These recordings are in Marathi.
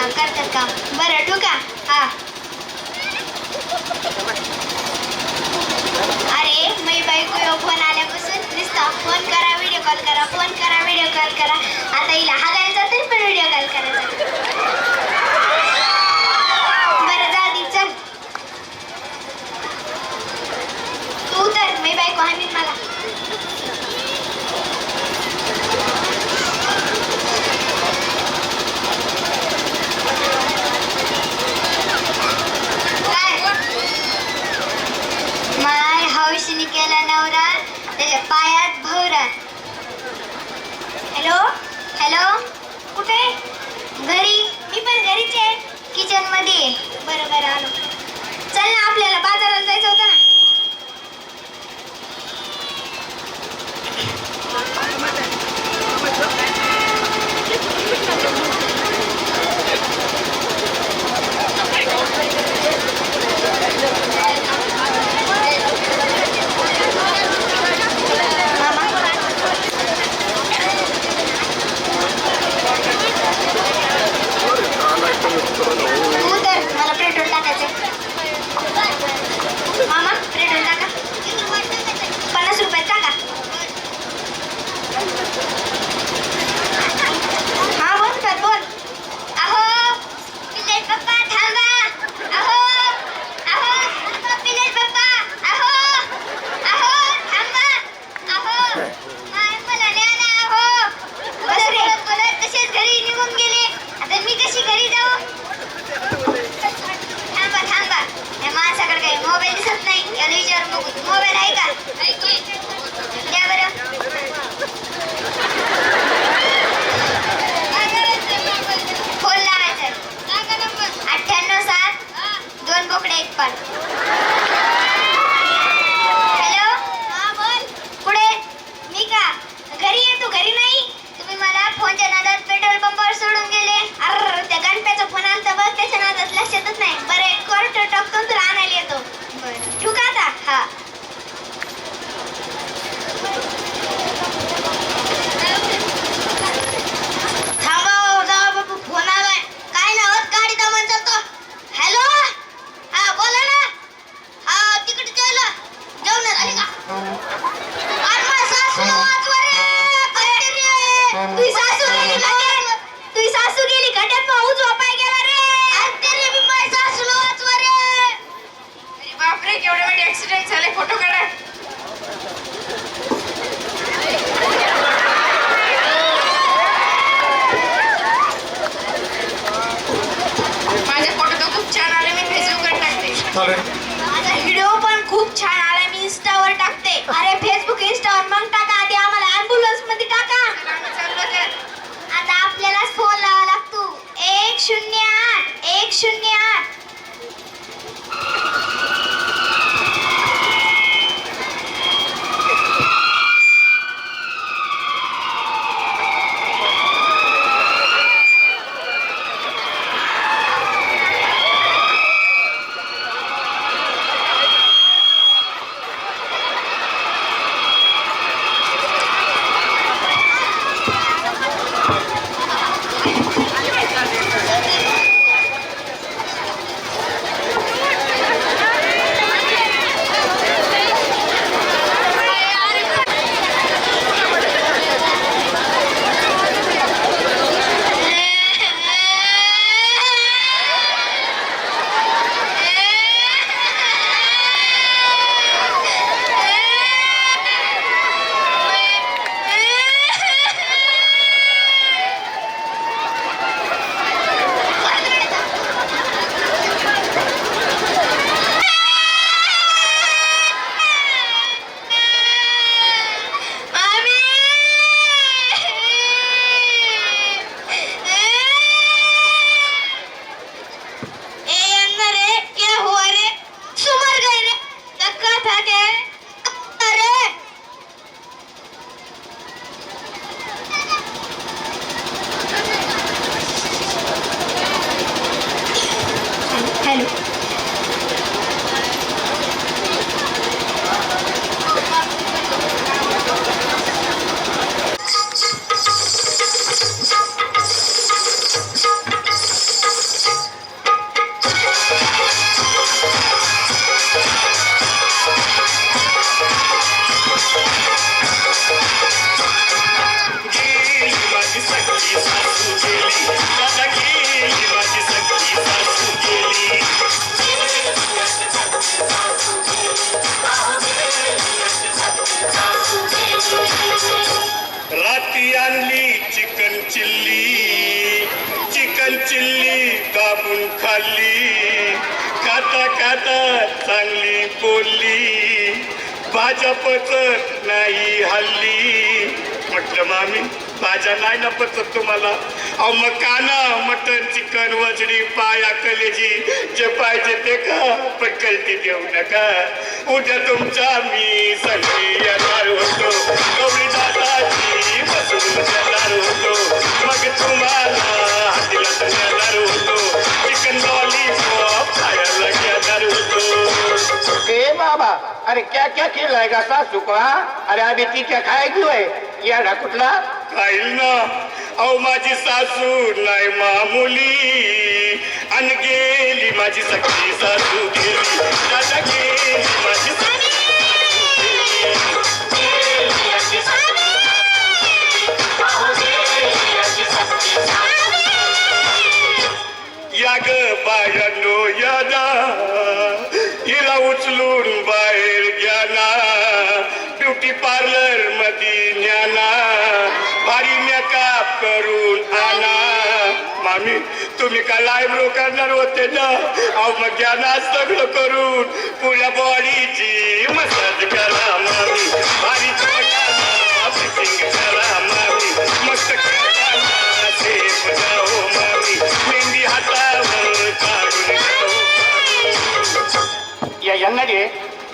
हां करतात काम बरं ठेवू का? हां. अरे मी बायको यो फोन आल्यापासून दिसता फोन करा व्हिडिओ कॉल करा फोन करा व्हिडिओ कॉल करा. आता हिला हा जाते पण व्हिडिओ कॉल करायचा माझ्या पायात भवरा हॅलो हॅलो कुठे? घरी. मी पण घरीच आहे. किचनमध्ये बरोबर आलो. चल ना आपल्याला बाजारात जायचं होतं ना? बोलली भाज्या पचत नाही हल्ली. म्हटलं मामी भाज्या नाही ना पचत तुम्हाला? अहो मग काना मटन चिकन वजडी पाया कलेजी जे पाहिजे ते का पण देऊ नका. उद्या तुमच्या मी सगळी येणार होतो. गवळी दादाची बसून येणार होतो. मग तुम्हाला अरे क्या क्या केलाय का सासू को हा? अरे अभी ती क्या खायची होय येडा कुठला खाईल ना। अहो माझी सासू नाही मामुली. आणि गेली माझी सखी सासू गेली. दादा गेली माझी सखी या ग बायानो यादा हिला उचलून ना ब्युटी पार्लरमध्ये न्याना भारी मेकअप करून आणा मामी तुम्ही का लाईव्ह करणार होते ना अहो मग ज्ञाना सगळं करून पुऱ्या बॉडीची मसाज करा मामी भारी करा मामी मस्त हो मामी मेहंदी हातावर काढून घ्या रे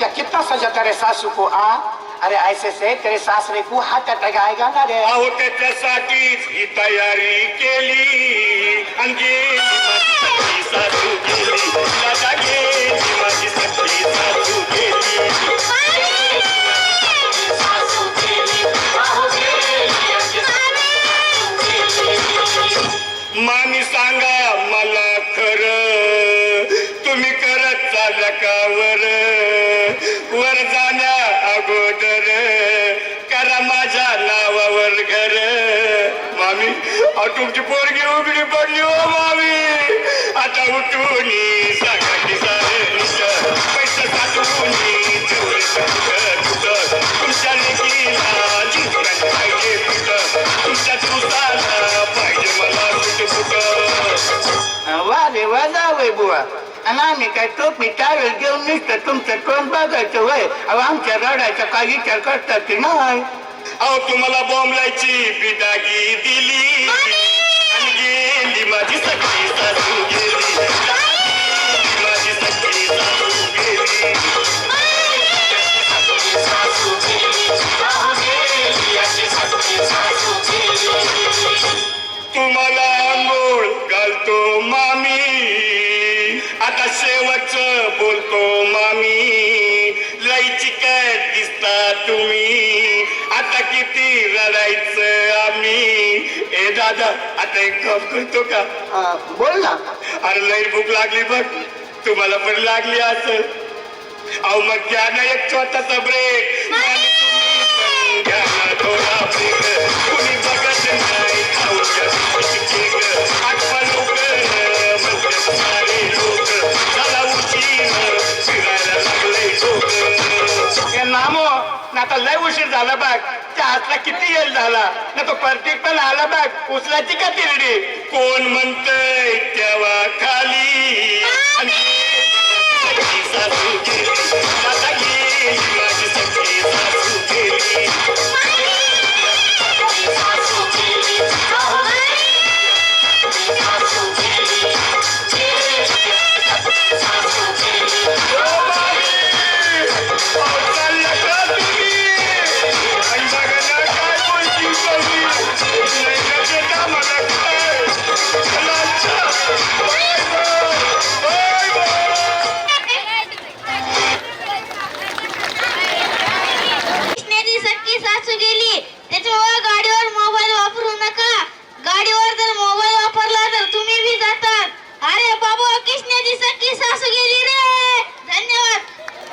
या कितना सजाता रे सासू को आ अरे ऐसे से तेरे सासरे को हाथ अटैक ना रे। अहो त्याच्यासाठीच ही तयारी केली आणि गेली माझी सासू गेली दादा माझी सखी सासू मामी सांगा मला खरं तुम्ही करत चालला वर तुमची पोरगी उघडी पडली हो मामी आता उठून सांगा की सारं पैसा साठवून तेवढे सगळं कुठं तुमच्या लेकीला जीवन पाहिजे कुठं तुमच्या तुसाला पाहिजे मला कुठं कुठं वा रे वा जावय बुवा. आणि आम्ही काय टोपी टावेल घेऊन निघतं तुमचं तोंड बघायचं वय अहो आमच्या रडायचा काही विचार करतात की नाही. अहो तुम्हाला बॉम्बलायची बिदागी. बोलतो मामी. लईची काय दिसता तुम्ही. आता किती रडायचं आम्ही. ए दादा आता एक काम करतो का? बोल ना. अरे लई भूक लागली बघ. तुम्हाला पण लागली असेल. अहो मग घ्या ना एक छोटासा ब्रेक घ्या ना थोडा ब्रेक कुणी बघत नाही ना आता लय उशीर झाला बघ त्या हातला किती येल झाला. ना तो पण आला बघ उचलाची का तिरडी? कोण म्हणतंय तेव्हा खाली. सासू माझी सखी सासू